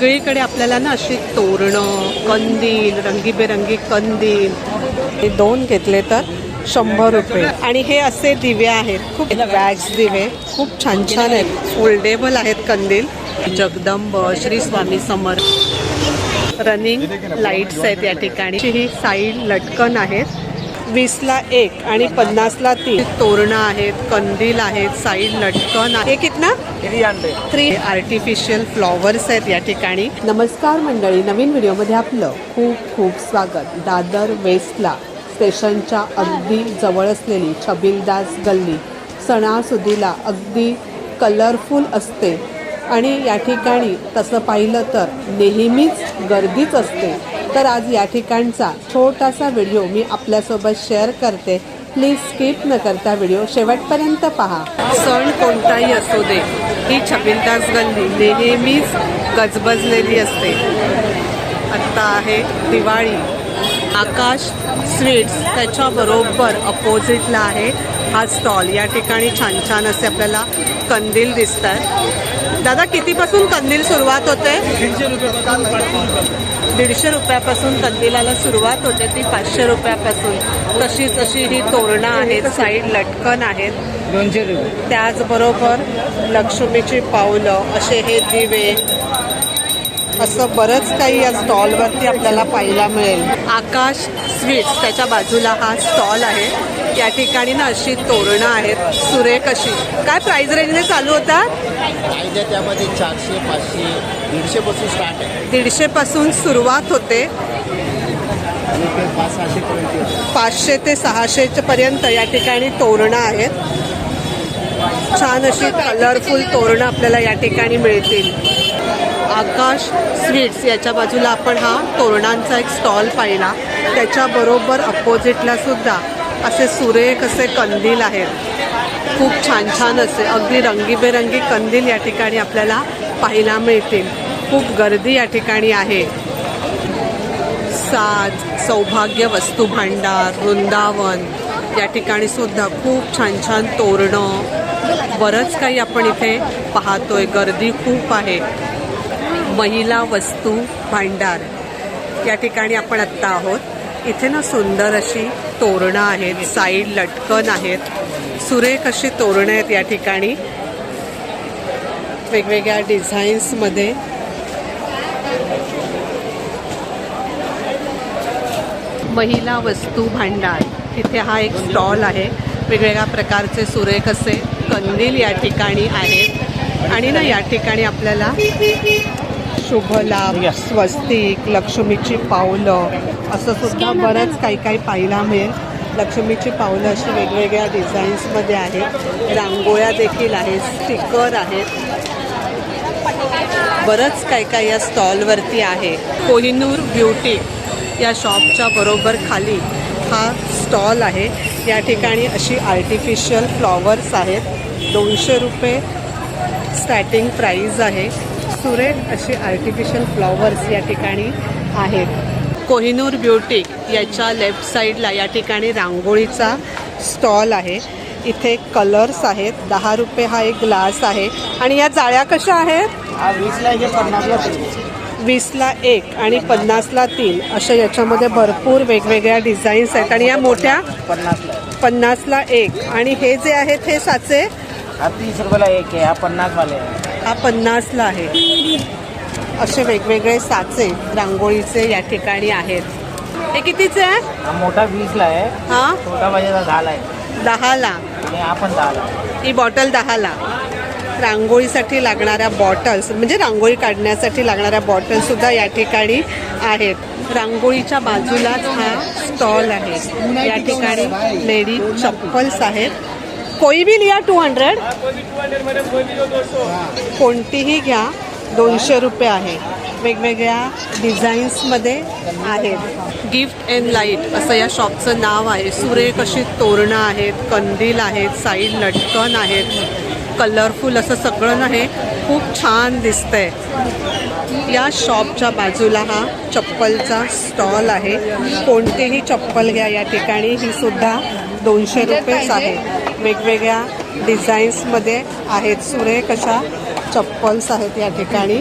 सगळीकडे आपल्याला ना अशी तोरणं कंदील रंगीबेरंगी कंदील. हे दोन घेतले तर शंभर रुपये. आणि हे असे दिवे आहेत. खूप वॅक्स दिवे. खूप छान छान आहेत. फोल्डेबल आहेत कंदील. जगदंब श्री स्वामी समर रनिंग लाईट्स आहेत या ठिकाणी. ही साईड लटकन आहेत. वीसला एक आणि पन्नासला तीन. तोरणं आहेत कंदील आहेत साईड लटकन आहे हे कितना? थ्री आर्टिफिशियल फ्लॉवर्स आहेत या ठिकाणी. नमस्कार मंडळी नवीन व्हिडिओमध्ये आपलं खूप खूप स्वागत. दादर वेस्टला स्टेशनच्या अगदी जवळ असलेली छबिलदास गल्ली सणासुदीला अगदी कलरफुल असते. आणि या ठिकाणी तसं पाहिलं तर नेहमीच गर्दीच असते. तर आज या ठिकाणचा छोटासा व्हिडिओ मी आपल्यासोबत शेअर करते. प्लीज स्किप न करता व्हिडिओ शेवटपर्यंत पहा. सण कोणताही असू दे ही छबिलदास गल्ली नेहमीच गजबजलेली असते. आत्ता आहे दिवाळी. आकाश स्वीट्स त्याच्याबरोबर अपोजिटला आहे. हा स्टॉल या ठिकाणी छान छान असे आपल्याला कंदील दिसत दादा कितीपासून कंदील सुरुवात होते? दीडशे रुपयापासून कंदिलाला सुरुवात होते ती पाचशे रुपयापासून. तशीच अशी ही तोरणं आहेत साईड लटकन आहेत. दोनशे रुपये. त्याचबरोबर लक्ष्मीची पावलं असे हे दिवे. असं बरंच काही या स्टॉलवरती आपल्याला पाहायला मिळेल. आकाश स्वीट्स त्याच्या बाजूला हा स्टॉल आहे. या ठिकाणी ना अशी तोरणं आहेत. सुरेख अशी काय प्राइस रेंजने चालू होतात? त्यामध्ये चारशे पाचशे दीडशे पासून स्टार्ट आहे. दीडशे पासून सुरुवात होते. आणि ते पाच सहाशे पर्यंत येतं. पाचशे ते सहाशे पर्यंत या ठिकाणी तोरणं आहेत. छान अशी कलरफुल तोरणं आपल्याला या ठिकाणी मिळतील. आकाश स्वीट्स याच्या बाजूला आपण हा तोरणांचा एक स्टॉल पाहिला. त्याच्याबरोबर अपोजिटला सुद्धा असे सुरेख असे कंदील आहेत. खूप छान छान असे अगदी रंगीबेरंगी कंदील या ठिकाणी आपल्याला पाहायला मिळतील. खूप गर्दी या ठिकाणी आहे. साज सौभाग्य वस्तू भांडार वृंदावन या ठिकाणी सुद्धा खूप छान छान तोरणं. बरंच काही आपण इथे पाहतोय. गर्दी खूप आहे. महिला वस्तू भांडार या ठिकाणी आपण आत्ता आहोत. इथे ना सुंदर अशी तोरणं आहेत साईड लटकन आहेत. सुरेख अशी तोरणं आहेत या ठिकाणी? वेगवेगळ्या डिझाईन्समध्ये महिला वस्तू भांडार. इथे हा एक स्टॉल आहे. वेगवेगळ्या प्रकारचे सुरेख असे कंदील या ठिकाणी आहेत. आणि ना या ठिकाणी आपल्याला शुभलाभ स्वस्तिक लक्ष्मीची पावलं असं सुद्धा बरंच काही काही पाहायला मिळेल. लक्ष्मीची पावलं अशी वेगवेगळ्या डिझाईन्समध्ये आहेत. रांगोळ्या देखील आहेत स्टिकर आहेत. बरंच काय काय या स्टॉलवरती आहे. कोहिनूर ब्युटी या शॉपच्या बरोबर खाली हा स्टॉल आहे. या ठिकाणी अशी आर्टिफिशियल फ्लॉवर्स आहेत. दोनशे रुपये स्टार्टिंग प्राईज आहे. सुरेख अशी आर्टिफिशियल फ्लॉवर्स या ठिकाणी आहेत. कोहिनूर ब्युटी याच्या लेफ्ट साईडला या ठिकाणी रांगोळीचा स्टॉल आहे. इथे कलर्स आहेत. दहा रुपये हा एक ग्लास आहे. आणि या जाळ्या कशा आहेत? वीसला एक आहे, पन्नासला तीन. वीसला एक आणि पन्नासला तीन. अशा याच्यामध्ये भरपूर वेगवेगळ्या डिझाईन्स आहेत. आणि या मोठ्या पन्नासला. एक. आणि हे जे आहेत हे साचे? तीस रुपयाला एक आहे. हा पन्नासवाले हा पन्नासला आहे. असे वेगवेगळे साचे रांगोळीचे या ठिकाणी आहेत. हे कितीचे आहे? हा मोठा वीसला आहे. हा? छोटा पाहिजे तर दहाला आहे. दहाला. आणि हा पण दहाला. ही बॉटल दहाला. रांगोळीसाठी लागणाऱ्या बॉटल्स म्हणजे रांगोळी काढण्यासाठी लागणाऱ्या बॉटल्स सुद्धा या ठिकाणी आहेत. रांगोळीच्या बाजूलाच हा स्टॉल आहे. या ठिकाणी लेडीज चप्पल्स आहेत. कोई भी लिया टू हंड्रेड कोणतीही घ्या. दोनशे रुपये आहे. वेगवेगळ्या डिझाईन्समध्ये आहेत. गिफ्ट अँड लाइट असं या शॉपचं नाव आहे. सुरेख अशी तोरणं आहेत कंदील आहेत साईड लटकन आहेत. कलरफुल असं सगळं आहे. खूप छान दिसतंय. या शॉपच्या बाजूला हा चप्पलचा स्टॉल आहे. कोणतेही चप्पल घ्या या ठिकाणी. ही सुद्धा दोनशे रुपयेच आहे वेगवेगळ्या डिझाईन्समध्ये आहेत. सुरेख अशा चप्पल्स आहेत या ठिकाणी.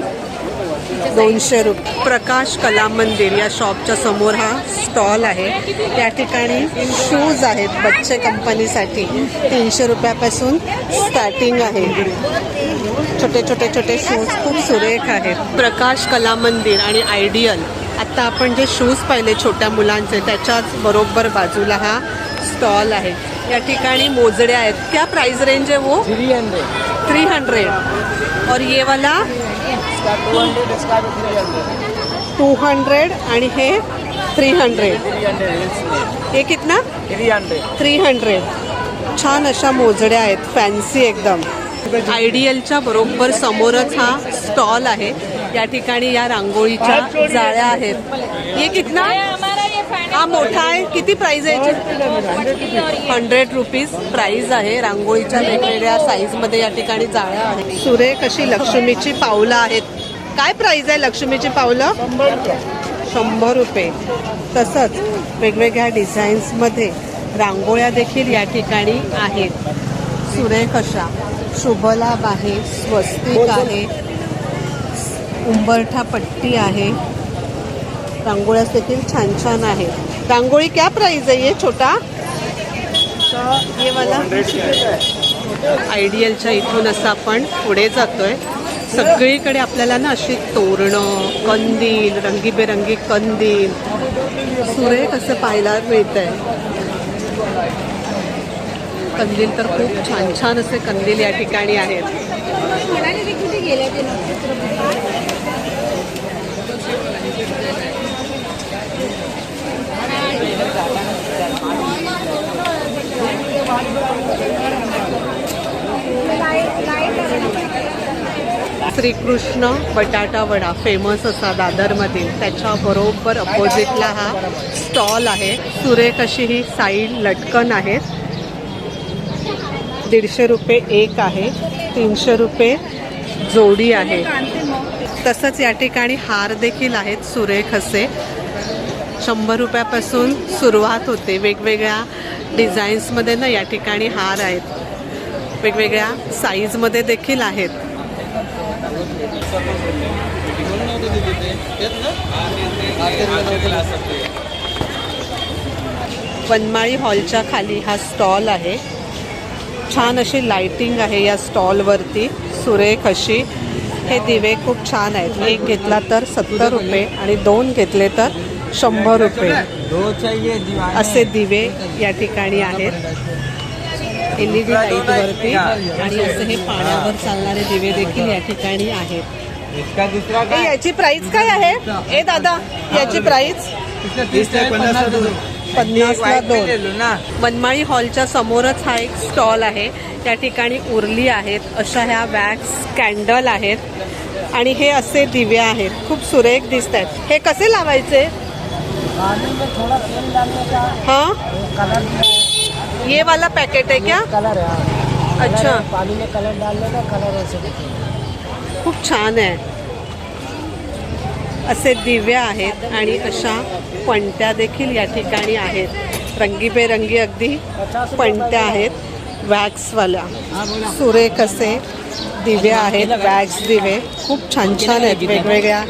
दोनशे रुपये प्रकाश कला मंदिर या शॉपच्या समोर हा स्टॉल आहे. या ठिकाणी शूज आहेत बच्चे कंपनीसाठी तीनशे रुपयापासून स्टार्टिंग आहे. छोटे छोटे छोटे शूज खूप सुरेख आहेत. प्रकाश कला मंदिर आणि आयडियल आत्ता आपण जे शूज पाहिले छोट्या मुलांचे त्याच्याच बरोबर बाजूला हा स्टॉल आहे. या ठिकाणी मोजड्या आहेत. क्या प्राइस रेंज आहे वो? थ्री हंड्रेड थ्री हंड्रेड और ये वाला? टू हंड्रेड आणि हे थ्री हंड्रेड थ्री हंड्रेड हे कितना? थ्री हंड्रेड थ्री हंड्रेड छान अशा मोजड्या आहेत. फॅन्सी एकदम. आयडियलच्या बरोबर समोरच हा स्टॉल आहे. या ठिकाणी या रांगोळीच्या जाळ्या आहेत. हे कितना? हा मोठा आहे. किती प्राइस आहे? हंड्रेड रुपीज प्राइस आहे. रांगोळीच्या वेगवेगळ्या साईजमध्ये या ठिकाणी जाळ्या आहेत. सुरेख अशी लक्ष्मीची पावलं आहेत. काय प्राइस आहे लक्ष्मीची पावलं? शंभर रुपये. तसंच वेगवेगळ्या डिझाईन्समध्ये रांगोळ्या देखील या ठिकाणी आहेत. सुरेख अशा शुभलाभ आहे स्वस्तिक आहे. उंबरठा पट्टी आहे. रांगोळ्या देखील छान छान आहे रांगोळी क्या प्राइस आहे ये छोटा? ये मला आयडियलच्या इथून असं आपण पुढे जातोय. सगळीकडे आपल्याला ना अशी तोरणं कंदील रंगीबेरंगी कंदील सुरेख असं पाहायला मिळत आहे कंदील तर खूप छान छान असे कंदील या ठिकाणी आहेत. श्रीकृष्ण बटाटा वडा फेमस असा दादरमधील त्याच्याबरोबर अपोजिटला हा स्टॉल आहे. सुरेख अशी ही साईड लटकन आहेत. दीडशे रुपये एक आहे. तीनशे रुपये जोडी आहे. तसंच या ठिकाणी हार देखील आहेत सुरेख असे शंभर रुपयापासून सुरुवात होते. वेगवेगळ्या डिझाईन्समध्ये ना या ठिकाणी हार आहेत. वेगवेगळ्या साईजमध्ये देखील आहेत. वनमाळी हॉलच्या खाली हा स्टॉल आहे. छान अशी लाइटिंग आहे या स्टॉलवरती. सुरेख अशी. हे दिवे खूप छान आहेत. एक घेतला तर सत्तर रुपये आणि दोन घेतले तर शंभर रुपये. असे दिवे या ठिकाणी आहेत. एल ई डी लाईटवरती आणि असे हे पाण्यावर चालणारे दिवे देखील या ठिकाणी आहेत. याची प्राइस काय आहे? ए दादा याची प्राइस पन्नासला दोन. मनमाळी हॉलच्या समोरच हा एक स्टॉल आहे. त्या ठिकाणी उरली आहेत. अशा ह्या वॅक्स कॅन्डल आहेत. आणि हे असे दिवे आहेत. खूप सुरेख दिसत आहेत हे कसे लावायचे? हाँ? ये वाला पैकेट है क्या? कलर है। अच्छा। पानी में कलर डाल लेना कलर ऐसे दिखेगा खूप छान आहे असे दिवे आहेत आणि अशा पणत्या देखील या ठिकाणी आहेत. रंगीबेरंगी अगदी पणत्या आहेत. वॅक्सवाल्या. सुरेख असे दिवे आहेत वॅक्स दिवे. खूप छान छान आहेत. वेगवेगळ्या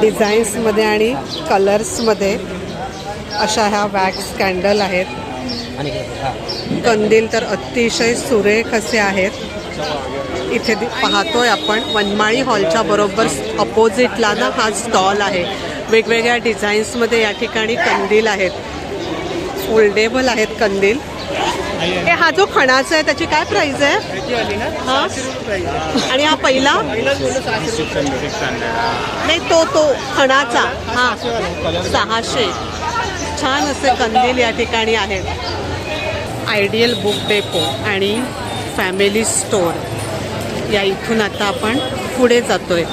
डिझाईन्समध्ये आणि कलर्समध्ये. अशा ह्या वॅक्स कॅन्डल आहेत. कंदील तर अतिशय सुरेख असे आहेत. इथे पाहतोय आपण वनमाळी हॉलच्या बरोबर अपोजिटला ना हा स्टॉल आहे. वेगवेगळ्या डिझाईन्समध्ये या ठिकाणी कंदील आहेत. फोल्डेबल आहेत कंदील. हे हा जो खणाचा आहे त्याची काय प्राइस आहे? हा? आणि हा पहिला? नाही तो तो खणाचा. हा. सहाशे. छान असे कंदील या ठिकाणी आहेत. आयडियल बुक डेपो आणि फॅमिली स्टोअर या इथून आता आपण पुढे जातोय.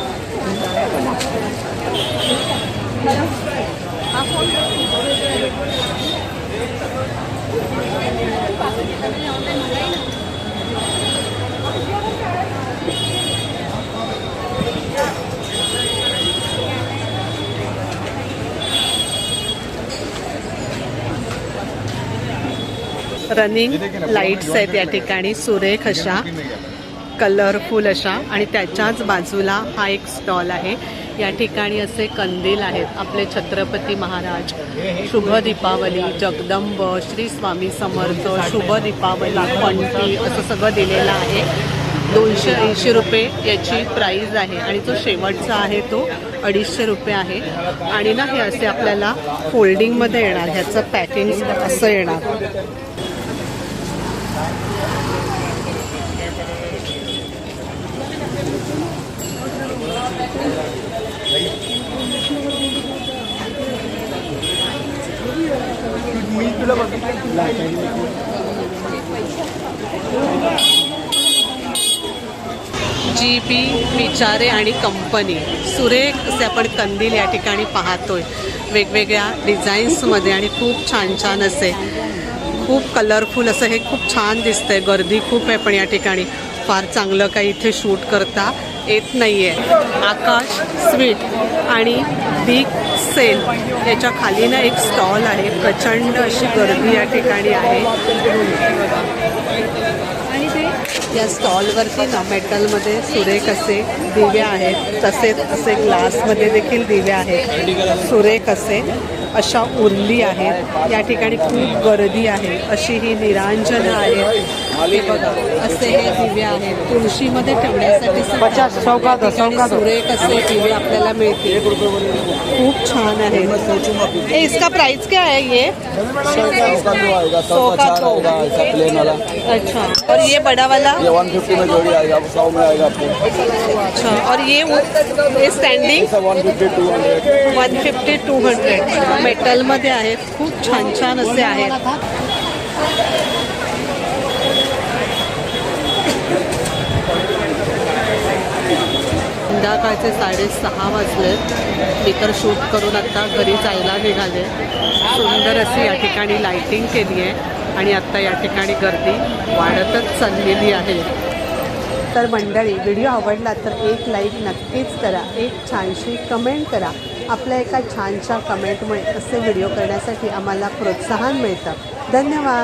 रनिंग लाईट्स आहेत या ठिकाणी सुरेख अशा कलरफुल अशा आणि त्याच्याच बाजूला हा एक स्टॉल आहे. या ठिकाणी असे कंदील आहेत आपले छत्रपती महाराज शुभ दीपावली जगदंब श्री स्वामी समर्थ शुभ दीपावली पंटी असं सगळं दिलेलं आहे. दोनशे ऐंशी रुपये याची प्राईज आहे आणि जो शेवटचा आहे तो अडीचशे रुपये आहे. आणि ना हे असे आपल्याला फोल्डिंगमध्ये येणार ह्याचं पॅकिंग असं येणार. जी बी विचारे आणि कंपनी. सुरेख असे आपण कंदील या ठिकाणी पाहतोय. वेगवेगळ्या डिझाईन्समध्ये आणि खूप छान छान असे खूप कलरफुल असं हे खूप छान दिसतंय. गर्दी खूप आहे पण या ठिकाणी. फार चांगलं काही इथे शूट करता येत नाही आहे आकाश स्वीट आणि बिग सेल याच्या खाली ना एक स्टॉल आहे. प्रचंड अशी गर्दी या ठिकाणी आहे. या स्टॉलवरती ना मेटलमध्ये सुरेख असे दिवे आहेत. तसेच असे ग्लासमध्ये देखील दिवे आहेत. सुरेख असे. अशा उरली आहेत. या ठिकाणी खूप गर्दी आहे. अशी ही निरांजनं आहेत असे हे दिवे आहेत. तुळशीमध्ये ठेवण्यासाठी सुरेख असे दिवे आपल्याला मिळते खूप छान आहे. इसका प्राइस क्या है ये? सौ अच्छा. और ये बड़ा वाला ये 150 में जोड़ी आएगा सौ में आएगा आपको। अच्छा. और ये स्टैंडिंग 150 200 150 200 मेटलमध्ये आहेत. खूप छान छान असे आहेत. संध्याकाळचे साडेसहा वाजलेत मी तर शूट करून आत्ता घरी जायला निघाले. सुंदर अशी या ठिकाणी लायटिंग केली आहे आणि आत्ता या ठिकाणी गर्दी वाढतच चाललेली आहे. तर मंडळी व्हिडिओ आवडला तर एक लाईक नक्कीच करा. एक छानशी कमेंट करा. आपल्या एका छानशा कमेंटमुळे असे व्हिडिओ करण्यासाठी आम्हाला प्रोत्साहन मिळतं. धन्यवाद.